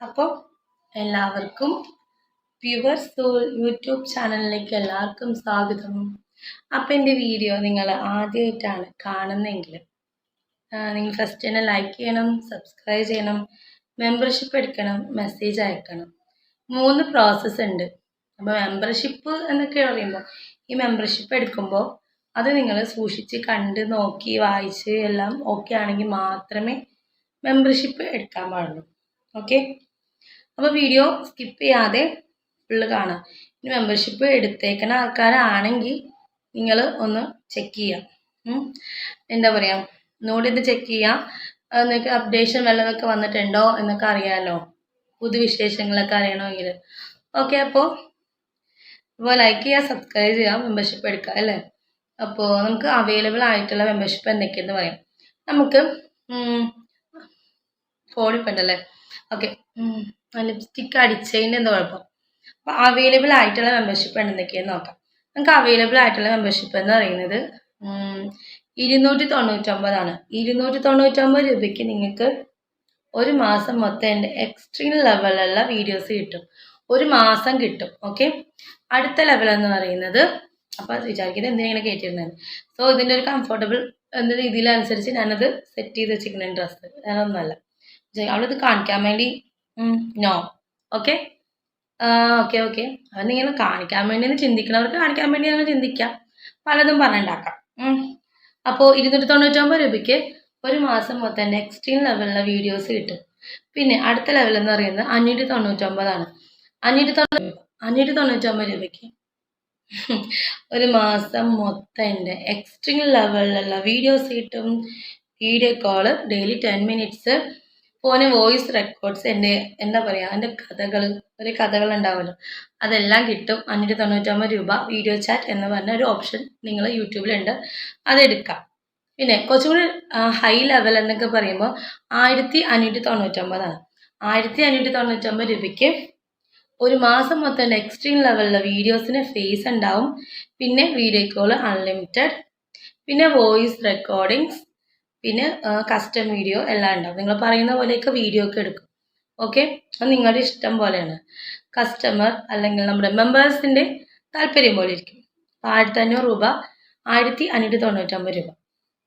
അപ്പോൾ എല്ലാവർക്കും pure soul YouTube ചാനലിലേക്ക് എല്ലാവർക്കും സ്വാഗതം. അപ്പം എന്റെ വീഡിയോ നിങ്ങൾ ആദ്യമായിട്ടാണ് കാണുന്നതെങ്കിൽ നിങ്ങൾ ഫസ്റ്റ് തന്നെ ലൈക്ക് ചെയ്യണം സബ്സ്ക്രൈബ് ചെയ്യണം മെമ്പർഷിപ്പ് എടുക്കണം മെസ്സേജ് അയക്കണം. മൂന്ന് പ്രോസസ്സ് ഉണ്ട്. അപ്പോൾ മെമ്പർഷിപ്പ് എന്നൊക്കെ പറയുമ്പോൾ ഈ മെമ്പർഷിപ്പ് എടുക്കുമ്പോൾ അത് നിങ്ങൾ സൂക്ഷിച്ച് കണ്ട് നോക്കി വായിച്ച് എല്ലാം ഓക്കെ ആണെങ്കിൽ മാത്രമേ മെമ്പർഷിപ്പ് എടുക്കാൻ പാടുള്ളൂ. ഓക്കെ അപ്പോൾ വീഡിയോ സ്കിപ്പ് ചെയ്യാതെ ഫുള്ള് കാണാം ഇനി മെമ്പർഷിപ്പ് എടുത്തേക്കുന്ന ആൾക്കാരാണെങ്കിൽ നിങ്ങൾ ഒന്ന് ചെക്ക് ചെയ്യാം. എന്താ പറയുക ഒന്നുകൂടി ഇത് ചെക്ക് ചെയ്യാം. നിങ്ങൾക്ക് അപ്ഡേഷൻ വല്ലതൊക്കെ വന്നിട്ടുണ്ടോ എന്നൊക്കെ അറിയാമല്ലോ പുതുവിശേഷങ്ങളൊക്കെ അറിയണമെങ്കിൽ. ഓക്കെ അപ്പോൾ അപ്പോൾ ലൈക്ക് ചെയ്യുക സബ്സ്ക്രൈബ് ചെയ്യുക മെമ്പർഷിപ്പ് എടുക്കുക അല്ലേ? അപ്പോൾ നമുക്ക് അവൈലബിൾ ആയിട്ടുള്ള മെമ്പർഷിപ്പ് എന്തൊക്കെയെന്ന് പറയാം. നമുക്ക് ഫോണിൽ അല്ലേ ഓക്കെ ലിപ്സ്റ്റിക്ക് അടിച്ചതിന്റെ എന്താ കുഴപ്പം? അപ്പോൾ അവൈലബിൾ ആയിട്ടുള്ള മെമ്പർഷിപ്പ് എന്തൊക്കെയെന്ന് നോക്കാം. നമുക്ക് അവൈലബിൾ ആയിട്ടുള്ള മെമ്പർഷിപ്പ് എന്ന് പറയുന്നത് ഇരുന്നൂറ്റി തൊണ്ണൂറ്റൊമ്പതാണ് ഇരുന്നൂറ്റി തൊണ്ണൂറ്റൊമ്പത് രൂപയ്ക്ക് നിങ്ങൾക്ക് ഒരു മാസം മൊത്തം എന്റെ എക്സ്ട്രീം ലെവലുള്ള വീഡിയോസ് കിട്ടും. ഒരു മാസം കിട്ടും. ഓക്കെ അടുത്ത ലെവൽ എന്ന് പറയുന്നത് അപ്പോൾ വിചാരിക്കുന്നത് എന്തിനാണ് കയറ്റിയിരുന്നത് സോ ഇതിന്റെ ഒരു കംഫർട്ടബിൾ എന്ന രീതിയിലനുസരിച്ച് ഞാനത് സെറ്റ് ചെയ്ത് വെച്ചിരിക്കുന്ന ഡ്രസ്സ് ഞാനൊന്നുമല്ല അവളിത് കാണിക്കാൻ വേണ്ടി. നോ. ഓക്കെ? Okay okay. അവനിങ്ങനെ കാണിക്കാൻ വേണ്ടി ചിന്തിക്കണവർക്ക് കാണിക്കാൻ വേണ്ടി അങ്ങനെ ചിന്തിക്കാം. പലതും പറഞ്ഞുണ്ടാക്കാം. അപ്പോൾ ഇരുന്നൂറ്റി തൊണ്ണൂറ്റൊമ്പത് രൂപയ്ക്ക് ഒരു മാസം മൊത്തം എക്സ്ട്രീം ലെവലിലുള്ള വീഡിയോസ് കിട്ടും. പിന്നെ അടുത്ത ലെവൽ എന്ന് പറയുന്നത് അഞ്ഞൂറ്റി തൊണ്ണൂറ്റൊമ്പതാണ് അഞ്ഞൂറ്റി തൊണ്ണൂറ്റി അഞ്ഞൂറ്റി തൊണ്ണൂറ്റൊമ്പത് രൂപയ്ക്ക് ഒരു മാസം മൊത്തം എന്റെ എക്സ്ട്രീം ലെവലിലുള്ള വീഡിയോസ് കിട്ടും. Video call daily ten minutes phone voice records എന്റെ എന്താ പറയുക എന്റെ കഥകൾ ഒരു കഥകൾ ഉണ്ടാവുമല്ലോ അതെല്ലാം കിട്ടും. അഞ്ഞൂറ്റി തൊണ്ണൂറ്റൊമ്പത് രൂപ വീഡിയോ ചാറ്റ് എന്ന് പറഞ്ഞ ഒരു ഓപ്ഷൻ നിങ്ങൾ യൂട്യൂബിലുണ്ട്. അതെടുക്കാം. പിന്നെ കുറച്ചും കൂടി ഹൈ ലെവൽ എന്നൊക്കെ പറയുമ്പോൾ ആയിരത്തി അഞ്ഞൂറ്റി തൊണ്ണൂറ്റൊമ്പതാണ് ആയിരത്തി അഞ്ഞൂറ്റി തൊണ്ണൂറ്റൊമ്പത് രൂപയ്ക്ക് ഒരു മാസം മൊത്തം എക്സ്ട്രീം ലെവലിലെ വീഡിയോസിന് ഫേസ് ഉണ്ടാവും. പിന്നെ വീഡിയോ കോൾ അൺലിമിറ്റഡ് പിന്നെ വോയിസ് റെക്കോർഡിങ്സ് പിന്നെ കസ്റ്റം വീഡിയോ എല്ലാം ഉണ്ടാവും. നിങ്ങൾ പറയുന്ന പോലെയൊക്കെ വീഡിയോ ഒക്കെ എടുക്കും. ഓക്കെ അത് നിങ്ങളുടെ ഇഷ്ടം പോലെയാണ്. കസ്റ്റമർ അല്ലെങ്കിൽ നമ്മുടെ മെമ്പേഴ്സിന്റെ താല്പര്യം പോലെ ഇരിക്കും. അപ്പോൾ ആയിരത്തി അഞ്ഞൂറ് രൂപ ആയിരത്തി അഞ്ഞൂറ്റി തൊണ്ണൂറ്റൊമ്പത് രൂപ.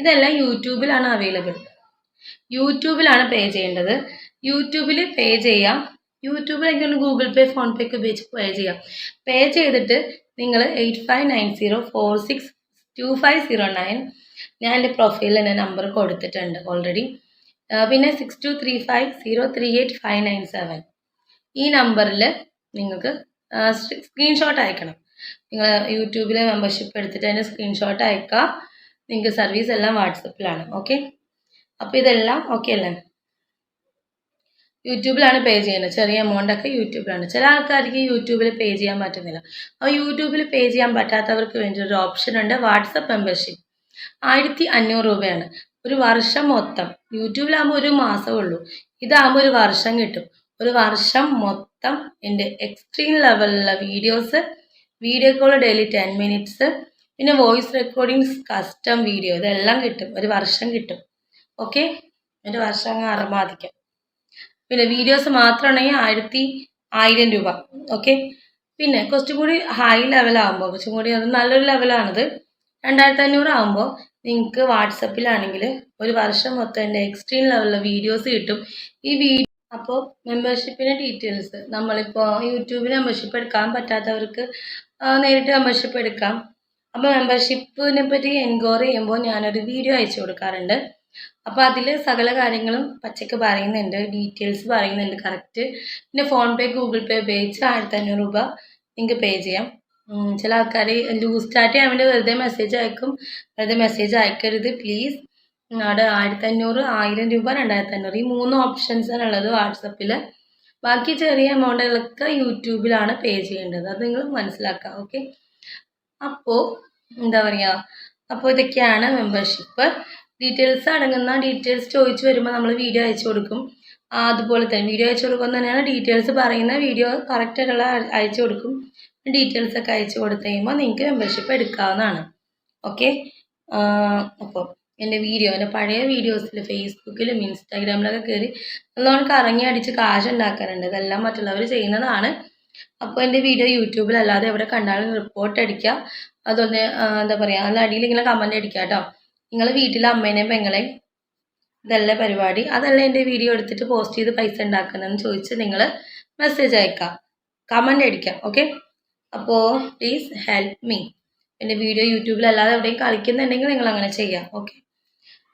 ഇതെല്ലാം യൂട്യൂബിലാണ് അവൈലബിൾ യൂട്യൂബിലാണ് പേ ചെയ്യേണ്ടത്. യൂട്യൂബിൽ പേ ചെയ്യാം. യൂട്യൂബിൽ എനിക്കൊന്ന് ഗൂഗിൾ പേ ഫോൺ പേ ഒക്കെ ഉപയോഗിച്ച് പേ ചെയ്യാം. പേ ചെയ്തിട്ട് നിങ്ങൾ eight five nine zero four six two five zero nine ഞാൻ എന്റെ പ്രൊഫൈലിൽ എന്റെ നമ്പർ കൊടുത്തിട്ടുണ്ട് ഓൾറെഡി പിന്നെ six two three five zero three eight five nine seven ഈ നമ്പറിൽ നിങ്ങൾക്ക് സ്ക്രീൻഷോട്ട് അയക്കണം. നിങ്ങൾ യൂട്യൂബിൽ മെമ്പർഷിപ്പ് എടുത്തിട്ട് അതിന്റെ സ്ക്രീൻഷോട്ട് അയക്കുക. നിങ്ങൾക്ക് സർവീസ് എല്ലാം വാട്സപ്പിലാണ് ഓക്കെ അപ്പോൾ ഇതെല്ലാം ഓക്കെ അല്ലേ? യൂട്യൂബിലാണ് പേ ചെയ്യുന്നത്. ചെറിയ എമൗണ്ട് ഒക്കെ യൂട്യൂബിലാണ്. ചില ആൾക്കാർക്ക് യൂട്യൂബിൽ പേ ചെയ്യാൻ പറ്റുന്നില്ല. അപ്പോൾ യൂട്യൂബിൽ പേ ചെയ്യാൻ പറ്റാത്തവർക്ക് വേണ്ടി ഒരു ഓപ്ഷൻ ഉണ്ട്. വാട്സപ്പ് മെമ്പർഷിപ്പ് ആയിരത്തി അഞ്ഞൂറ് രൂപയാണ്. ഒരു വർഷം മൊത്തം. യൂട്യൂബിലാകുമ്പോൾ ഒരു മാസമേ ഉള്ളൂ. ഇതാകുമ്പോൾ ഒരു വർഷം കിട്ടും. ഒരു വർഷം മൊത്തം എന്റെ എക്സ്ട്രീം ലെവലിലുള്ള videos video call daily ten minutes പിന്നെ വോയിസ് റെക്കോർഡിങ്സ് കസ്റ്റം വീഡിയോ ഇതെല്ലാം കിട്ടും. ഒരു വർഷം കിട്ടും. ഓക്കെ ഒരു വർഷം അങ്ങ് അറമാദിക്കാം പിന്നെ വീഡിയോസ് മാത്രമാണെങ്കിൽ ആയിരത്തി ആയിരം രൂപ. ഓക്കെ പിന്നെ കുറച്ചും കൂടി ഹൈ ലെവലാകുമ്പോൾ കുറച്ചും കൂടി അത് നല്ലൊരു ലെവലാണത് രണ്ടായിരത്തി അഞ്ഞൂറ് ആകുമ്പോൾ നിങ്ങൾക്ക് വാട്സപ്പിലാണെങ്കിൽ ഒരു വർഷം മൊത്തം എന്റെ എക്സ്ട്രീം ലെവലിലെ വീഡിയോസ് കിട്ടും. ഈ വീഡിയോ അപ്പോൾ മെമ്പർഷിപ്പിന്റെ ഡീറ്റെയിൽസ് നമ്മളിപ്പോൾ യൂട്യൂബിൽ മെമ്പർഷിപ്പ് എടുക്കാൻ പറ്റാത്തവർക്ക് നേരിട്ട് മെമ്പർഷിപ്പ് എടുക്കാം. അപ്പോൾ മെമ്പർഷിപ്പിനെ പറ്റി എൻക്വയറി ചെയ്യുമ്പോൾ ഞാനൊരു വീഡിയോ അയച്ചു കൊടുക്കാറുണ്ട്. അപ്പോൾ അതിൽ സകല കാര്യങ്ങളും പച്ചയ്ക്ക് പറയുന്നുണ്ട് ഡീറ്റെയിൽസ് പറയുന്നുണ്ട് കറക്റ്റ് പിന്നെ ഫോൺ പേ ഗൂഗിൾ പേ ഉപയോഗിച്ച് ആയിരത്തി അഞ്ഞൂറ് രൂപ നിങ്ങൾക്ക് പേ ചെയ്യാം. ചില ആൾക്കാർ ലൂസ് സ്റ്റാർട്ട് ചെയ്യാൻ വേണ്ടി വെറുതെ മെസ്സേജ് അയക്കും. വെറുതെ മെസ്സേജ് അയക്കരുത് പ്ലീസ് അവിടെ ആയിരത്തി അഞ്ഞൂറ് ആയിരം രൂപ രണ്ടായിരത്തി അഞ്ഞൂറ് ഈ മൂന്ന് ഓപ്ഷൻസാണ് ഉള്ളത് വാട്സപ്പിൽ ബാക്കി ചെറിയ എമൗണ്ടുകളൊക്കെ യൂട്യൂബിലാണ് പേ ചെയ്യേണ്ടത്. അത് നിങ്ങൾ മനസ്സിലാക്കുക ഓക്കെ അപ്പോൾ എന്താ പറയുക അപ്പോൾ ഇതൊക്കെയാണ് മെമ്പർഷിപ്പ് ഡീറ്റെയിൽസ് അടങ്ങുന്ന ഡീറ്റെയിൽസ് ചോദിച്ചു വരുമ്പോൾ നമ്മൾ വീഡിയോ അയച്ചു കൊടുക്കും. അതുപോലെ തന്നെ വീഡിയോ അയച്ചു കൊടുക്കുമ്പോൾ തന്നെയാണ് ഡീറ്റെയിൽസ് പറയുന്ന വീഡിയോ കറക്റ്റായിട്ടുള്ള അയച്ചു കൊടുക്കും. ഡീറ്റെയിൽസ് ഒക്കെ അയച്ചു കൊടുത്തു കഴിയുമ്പോൾ നിങ്ങൾക്ക് മെമ്പർഷിപ്പ് എടുക്കാവുന്നതാണ്. ഓക്കെ അപ്പോൾ എന്റെ വീഡിയോ എന്റെ പഴയ വീഡിയോസിൽ ഫേസ്ബുക്കിലും ഇൻസ്റ്റാഗ്രാമിലൊക്കെ കയറി നല്ലോണം കറങ്ങി അടിച്ച് കാശ് ഉണ്ടാക്കാറുണ്ട് ഇതെല്ലാം മറ്റുള്ളവർ ചെയ്യുന്നതാണ്. അപ്പോൾ എന്റെ വീഡിയോ യൂട്യൂബിലല്ലാതെ എവിടെ കണ്ടാലും റിപ്പോർട്ട് അടിക്കുക. അതൊന്ന് എന്താ പറയുക അതിന്റെ അടിയിൽ ഇങ്ങനെ കമന്റ് അടിക്കുക കേട്ടോ. നിങ്ങൾ വീട്ടിലെ അമ്മേനെയും പെങ്ങളെയും ഇതല്ല പരിപാടി. അതല്ല എന്റെ വീഡിയോ എടുത്തിട്ട് പോസ്റ്റ് ചെയ്ത് പൈസ ഉണ്ടാക്കുന്നതെന്ന് ചോദിച്ച് നിങ്ങൾ മെസ്സേജ് അയക്കാം. കമന്റ് അടിക്കാം ഓക്കെ അപ്പോൾ പ്ലീസ് ഹെൽപ്പ് മീ എന്റെ വീഡിയോ യൂട്യൂബിലല്ലാതെ എവിടെയും കളിക്കുന്നുണ്ടെങ്കിൽ നിങ്ങൾ അങ്ങനെ ചെയ്യാം ഓക്കെ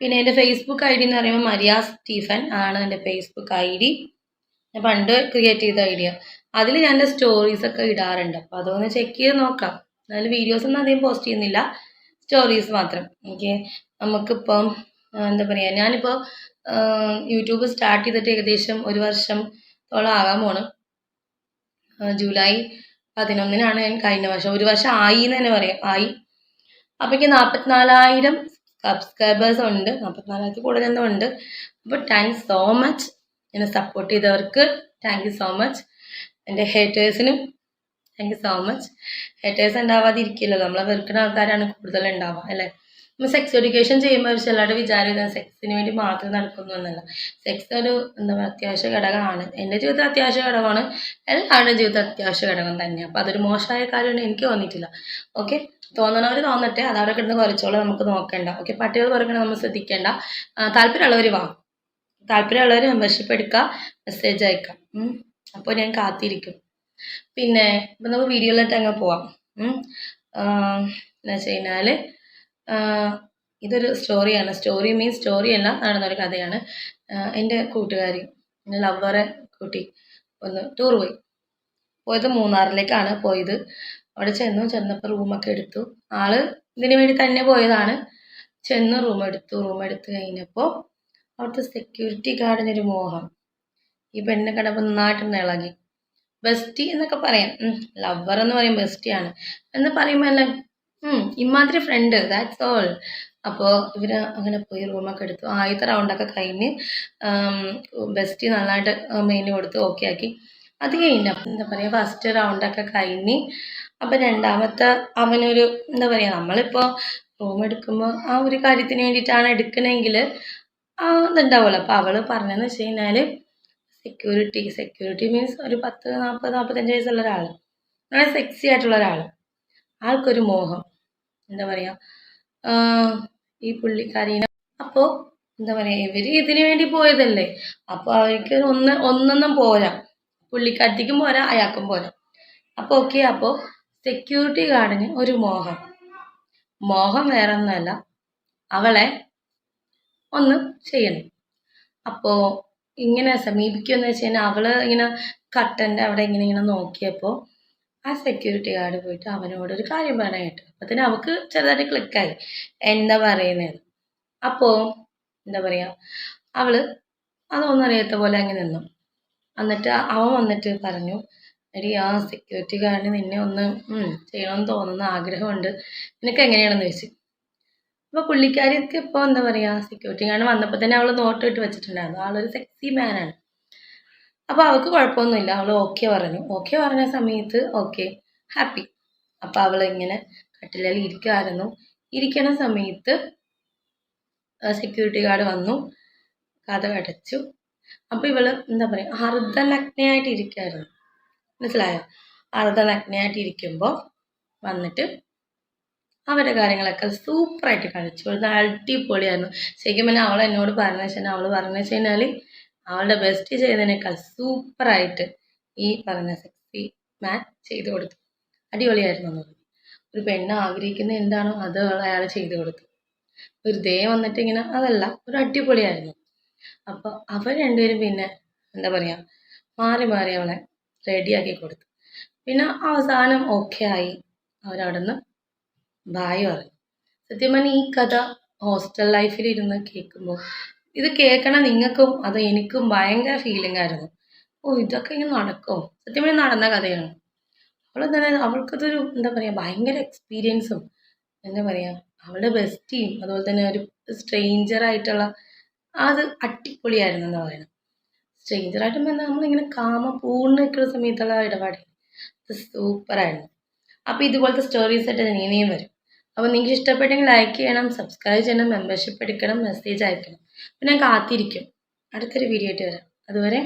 പിന്നെ എന്റെ ഫേസ്ബുക്ക് ഐ ഡി എന്ന് പറയുമ്പോൾ മരിയ സ്റ്റീഫൻ ആണ് എന്റെ ഫേസ്ബുക്ക് ഐ ഡി ഞാൻ പണ്ട് ക്രിയേറ്റ് ചെയ്ത ഐഡിയ. അതിൽ ഞാൻ എന്റെ സ്റ്റോറീസൊക്കെ ഇടാറുണ്ട്. അപ്പോൾ അതൊന്ന് ചെക്ക് ചെയ്ത് നോക്കാം. അതിൽ വീഡിയോസൊന്നും അധികം പോസ്റ്റ് ചെയ്യുന്നില്ല. സ്റ്റോറീസ് മാത്രം. ഓക്കെ? നമുക്കിപ്പം എന്താ പറയുക ഞാനിപ്പോൾ യൂട്യൂബ് സ്റ്റാർട്ട് ചെയ്തിട്ട് ഏകദേശം ഒരു വർഷത്തോളം ആകാൻ പോണ്. ജൂലൈ പതിനൊന്നിനാണ് ഞാൻ കഴിഞ്ഞ വർഷം ഒരു വർഷം ആയി എന്ന് തന്നെ പറയാം ആയി. അപ്പം എനിക്ക് നാൽപ്പത്തിനാലായിരം സബ്സ്ക്രൈബേഴ്സ് ഉണ്ട്. നാൽപ്പത്തിനാലായിരത്തിൽ കൂടുതലൊന്നും ഉണ്ട്. അപ്പോൾ താങ്ക്സ് സോ മച്ച് എന്നെ സപ്പോർട്ട് ചെയ്തവർക്ക് താങ്ക് യു സോ മച്ച് എന്റെ ഹേറ്റേഴ്സിനും thank you so much haters ഉണ്ടാവാതിരിക്കില്ലല്ലോ. നമ്മളെ വെറുക്കുന്ന ആൾക്കാരാണ് കൂടുതൽ ഉണ്ടാവുക അല്ലേ? നമ്മൾ സെക്സ് എഡ്യൂക്കേഷൻ ചെയ്യുമ്പോൾ ചിലരുടെ വിചാരം സെക്സിന് വേണ്ടി മാത്രം നടക്കുന്നു എന്നല്ല. സെക്സ് ഒരു എന്താ പറയുക അത്യാവശ്യ ഘടകമാണ്. എന്റെ ജീവിതത്തിൽ അത്യാവശ്യ ഘടകമാണ്. എല്ലാവരുടെ ജീവിതത്തിൽ അത്യാവശ്യ ഘടകം തന്നെയാണ് അപ്പോൾ അതൊരു മോശമായ കാര്യമാണ് എനിക്ക് തോന്നിയിട്ടില്ല. ഓക്കെ തോന്നണവർ തോന്നട്ടെ. അതവിടെ കിടന്ന് കുറച്ചോളം നമുക്ക് നോക്കേണ്ട. ഓക്കെ പട്ടികൾ കുറയ്ക്കണം നമ്മൾ ശ്രദ്ധിക്കേണ്ട. താല്പര്യമുള്ളവർ വാ. താല്പര്യമുള്ളവർ മെമ്പർഷിപ്പ് എടുക്കുക മെസ്സേജ് അയക്കാം. അപ്പോൾ ഞാൻ കാത്തിരിക്കും. പിന്നെ ഇപ്പം നമുക്ക് വീഡിയോയിലോട്ട് അങ്ങ് പോവാം. എന്ന് വെച്ച് കഴിഞ്ഞാൽ ഇതൊരു സ്റ്റോറിയാണ് സ്റ്റോറി മീൻസ് സ്റ്റോറി അല്ല നടന്നൊരു കഥയാണ്. എന്റെ കൂട്ടുകാരി ലവറെ കൂട്ടി ഒന്ന് ടൂർ പോയി. പോയത് മൂന്നാറിലേക്കാണ് പോയത്. അവിടെ ചെന്നു ചെന്നപ്പോൾ റൂമൊക്കെ എടുത്തു. ആൾ ഇതിനു വേണ്ടി തന്നെ പോയതാണ്. ചെന്ന് റൂം എടുത്തു. റൂം എടുത്തു കഴിഞ്ഞപ്പോൾ അവിടുത്തെ സെക്യൂരിറ്റി ഗാർഡിനൊരു മോഹം. ഈ പെണ്ണിനെ കണ്ടപ്പോൾ നന്നായിട്ട് ഇളകി. ബെസ്റ്റി എന്നൊക്കെ പറയാം. ലവർ എന്ന് പറയും ബെസ്റ്റിയാണ്. എന്ന് പറയുമ്പോൾ അല്ലേ ഇമാതിരി ഫ്രണ്ട് ദാറ്റ്സ് ഓൾ അപ്പോൾ ഇവർ അങ്ങനെ പോയി റൂമൊക്കെ എടുത്തു. ആദ്യത്തെ റൗണ്ടൊക്കെ കഴിഞ്ഞ് ബെസ്റ്റ് നന്നായിട്ട് മെയിൻ കൊടുത്ത് ഓക്കെ ആക്കി. അത് കഴിഞ്ഞ എന്താ പറയുക ഫസ്റ്റ് റൗണ്ടൊക്കെ കഴിഞ്ഞ് അപ്പം രണ്ടാമത്തെ അവനൊരു എന്താ പറയുക നമ്മളിപ്പോൾ റൂം എടുക്കുമ്പോൾ ആ ഒരു കാര്യത്തിന് വേണ്ടിയിട്ടാണ് എടുക്കണമെങ്കിൽ ഇതുണ്ടാവുമല്ലോ. അപ്പോൾ അവൾ പറഞ്ഞതെന്ന് വെച്ച് കഴിഞ്ഞാൽ സെക്യൂരിറ്റി സെക്യൂരിറ്റി മീൻസ് ഒരു പത്ത് നാൽപ്പത് നാൽപ്പത്തഞ്ച് വയസ്സുള്ള ഒരാൾ നല്ല സെക്സി ആയിട്ടുള്ള ഒരാൾ ആൾക്കൊരു മോഹം. എന്താ പറയുക ഈ പുള്ളിക്കാരീനെ അപ്പോൾ എന്താ പറയുക ഇവർ ഇതിനു വേണ്ടി പോയതല്ലേ? അപ്പോൾ അവർക്ക് ഒന്ന് ഒന്നൊന്നും പോരാ. പുള്ളിക്കാരത്തേക്കും പോരാ അയാൾക്കും പോരാ. അപ്പോൾ ഓക്കെ അപ്പോൾ സെക്യൂരിറ്റി ഗാർഡിന് ഒരു മോഹം. മോഹം വേറെ ഒന്നുമല്ല അവളെ ഒന്ന് ചെയ്യണം. അപ്പോൾ ഇങ്ങനെ സമീപിക്കുമെന്ന് വെച്ച് കഴിഞ്ഞാൽ അവൾ ഇങ്ങനെ കട്ടന്റെ അവിടെ ഇങ്ങനെ ഇങ്ങനെ നോക്കിയപ്പോൾ ആ സെക്യൂരിറ്റി ഗാർഡ് പോയിട്ട് അവനോട് ഒരു കാര്യം പറയാനായിട്ട് അപ്പൊ തന്നെ അവൾക്ക് ചെറുതായിട്ട് ക്ലിക്കായി എന്താ പറയുന്നത് അപ്പോൾ എന്താ പറയുക അവൾ അതൊന്നും അറിയാത്ത പോലെ അങ്ങനെ നിന്നു. എന്നിട്ട് അവൻ വന്നിട്ട് പറഞ്ഞു എടി ആ സെക്യൂരിറ്റി ഗാർഡിന് നിന്നെ ഒന്ന് ചെയ്യണമെന്ന് തോന്നുന്ന ആഗ്രഹമുണ്ട്. നിനക്ക് എങ്ങനെയാണെന്ന് ചോദിച്ചു അപ്പോൾ പുള്ളിക്കാരിക്ക് ഇപ്പോൾ എന്താ പറയുക സെക്യൂരിറ്റി ഗാർഡ് വന്നപ്പോൾ തന്നെ അവൾ നോട്ട് ഇട്ട് വെച്ചിട്ടുണ്ടായിരുന്നു. ആളൊരു സെക്സി മാനാണ് അപ്പോൾ അവൾക്ക് കുഴപ്പമൊന്നുമില്ല. അവൾ ഓക്കെ പറഞ്ഞു. ഓക്കെ പറഞ്ഞ സമയത്ത് ഓക്കെ ഹാപ്പി അപ്പോൾ അവൾ ഇങ്ങനെ കട്ടിലിൽ ഇരിക്കുമായിരുന്നു ഇരിക്കണ സമയത്ത് സെക്യൂരിറ്റി ഗാർഡ് വന്നു. കഥ അടച്ചു അപ്പോൾ ഇവൾ എന്താ പറയുക അർദ്ധനഗ്നയായിട്ട് ഇരിക്കുമായിരുന്നു മനസ്സിലായോ? അർദ്ധനഗ്നയായിട്ട് ഇരിക്കുമ്പോൾ വന്നിട്ട് അവരുടെ കാര്യങ്ങളൊക്കെ സൂപ്പറായിട്ട് കളിച്ചു അത് അടിപൊളിയായിരുന്നു. ശരിക്കും പിന്നെ അവൾ എന്നോട് പറഞ്ഞു വെച്ചാൽ അവൾ പറഞ്ഞു വെച്ച് കഴിഞ്ഞാൽ അവളുടെ ബെസ്റ്റ് ചെയ്തതിനേക്കാൾ സൂപ്പറായിട്ട് ഈ പറഞ്ഞ സെക്സി മാൻ ചെയ്തു കൊടുത്തു. അടിപൊളിയായിരുന്നു എന്ന് പറഞ്ഞു ഒരു പെണ്ണ് ആഗ്രഹിക്കുന്ന എന്താണോ അത് അയാൾ ചെയ്തു കൊടുത്തു. വെറുതെ വന്നിട്ട് ഇങ്ങനെ അതല്ല ഒരു അടിപൊളിയായിരുന്നു. അപ്പോൾ അവർ രണ്ടുപേരും പിന്നെ എന്താ പറയുക മാറി മാറി അവളെ റെഡിയാക്കി കൊടുത്തു. പിന്നെ അവസാനം ഓക്കെ ആയി. അവരവിടെ നിന്ന് ബായ് പറഞ്ഞു സത്യം ഈ കഥ ഹോസ്റ്റൽ ലൈഫിൽ ഇരുന്ന് കേൾക്കുമ്പോൾ ഇത് കേൾക്കണ നിങ്ങൾക്കും അത് എനിക്കും ഭയങ്കര ഫീലിംഗ് ആയിരുന്നു. ഓ ഇതൊക്കെ ഇങ്ങനെ നടക്കുമോ സത്യം നടന്ന കഥയാണ്. അവൾ തന്നെ അവൾക്കതൊരു എന്താ പറയുക ഭയങ്കര എക്സ്പീരിയൻസും എന്താ പറയുക അവളുടെ ബെസ്റ്റിയും അതുപോലെ തന്നെ ഒരു സ്ട്രേഞ്ചർ ആയിട്ടുള്ള അത് അടിപൊളിയായിരുന്നു എന്ന് പറയുന്നത് സ്ട്രേഞ്ചർ ആയിട്ട് നമ്മളിങ്ങനെ കാമ പൂർണ നിൽക്കുന്ന സമയത്തുള്ള ഇടപാട്. അത് സൂപ്പറായിരുന്നു അപ്പോൾ ഇതുപോലത്തെ സ്റ്റോറീസ് ആയിട്ട് ഇനിയും വരും. അപ്പോൾ നിങ്ങൾക്ക് ഇഷ്ടപ്പെട്ടെങ്കിൽ ലൈക്ക് ചെയ്യണം സബ്സ്ക്രൈബ് ചെയ്യണം മെമ്പർഷിപ്പ് എടുക്കണം മെസ്സേജ് അയക്കണം. അപ്പോൾ ഞാൻ കാത്തിരിക്കും. അടുത്തൊരു വീഡിയോ ആയിട്ട് വരാം. അതുവരെ